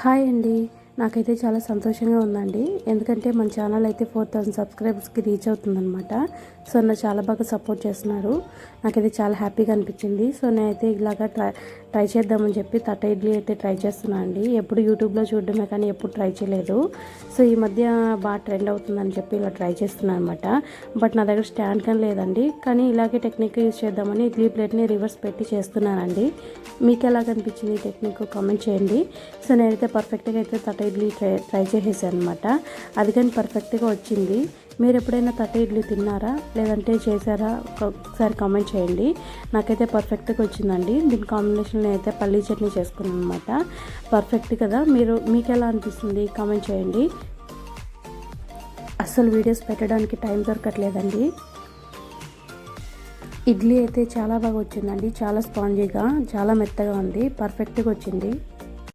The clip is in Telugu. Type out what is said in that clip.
హాయ్ అండి. నాకైతే చాలా సంతోషంగా ఉందండి. ఎందుకంటే మన ఛానల్ అయితే ఫోర్ థౌసండ్ సబ్స్క్రైబర్స్కి రీచ్ అవుతుందన్నమాట. సో నన్ను చాలా బాగా సపోర్ట్ చేస్తున్నారు. నాకైతే చాలా హ్యాపీగా అనిపించింది. సో నేనైతే ఇలాగా ట్రై ట్రై చేద్దామని చెప్పి తట్ట ఇడ్లీ అయితే ట్రై చేస్తున్నాను అండి. ఎప్పుడు యూట్యూబ్లో చూడడమే కానీ ఎప్పుడు ట్రై చేయలేదు. సో ఈ మధ్య బాగా ట్రెండ్ అవుతుందని చెప్పి ఇలా ట్రై చేస్తున్నాను అనమాట బట్ నా దగ్గర స్టాండ్ కానీ లేదండి. కానీ ఇలాగే టెక్నిక్ యూజ్ చేద్దామని ఇడ్లీ ప్లేట్ని రివర్స్ పెట్టి చేస్తున్నానండి. మీకు ఎలా కనిపించింది ఈ టెక్నిక్ కామెంట్ చేయండి. సో నేనైతే పర్ఫెక్ట్గా అయితే తట్ట ఇడ్లీ ట్రై ట్రై చేసేసాను అనమాట అది కానీ పర్ఫెక్ట్గా వచ్చింది. మీరు ఎప్పుడైనా తట్ట ఇడ్లీ తిన్నారా? లేదంటే చేశారా? ఒకసారి కామెంట్ చేయండి. నాకైతే పర్ఫెక్ట్గా వచ్చిందండి. దీని కాంబినేషన్ అయితే పల్లీ చట్నీ చేసుకున్నాను అనమాట పర్ఫెక్ట్ కదా? మీరు మీకు ఎలా అనిపిస్తుంది? కామెంట్ చేయండి. అస్సలు వీడియోస్ పెట్టడానికి టైం దొరకట్లేదండి. ఇడ్లీ అయితే చాలా బాగా వచ్చిందండి. చాలా స్పాంజీగా చాలా మెత్తగా ఉంది. పర్ఫెక్ట్గా వచ్చింది.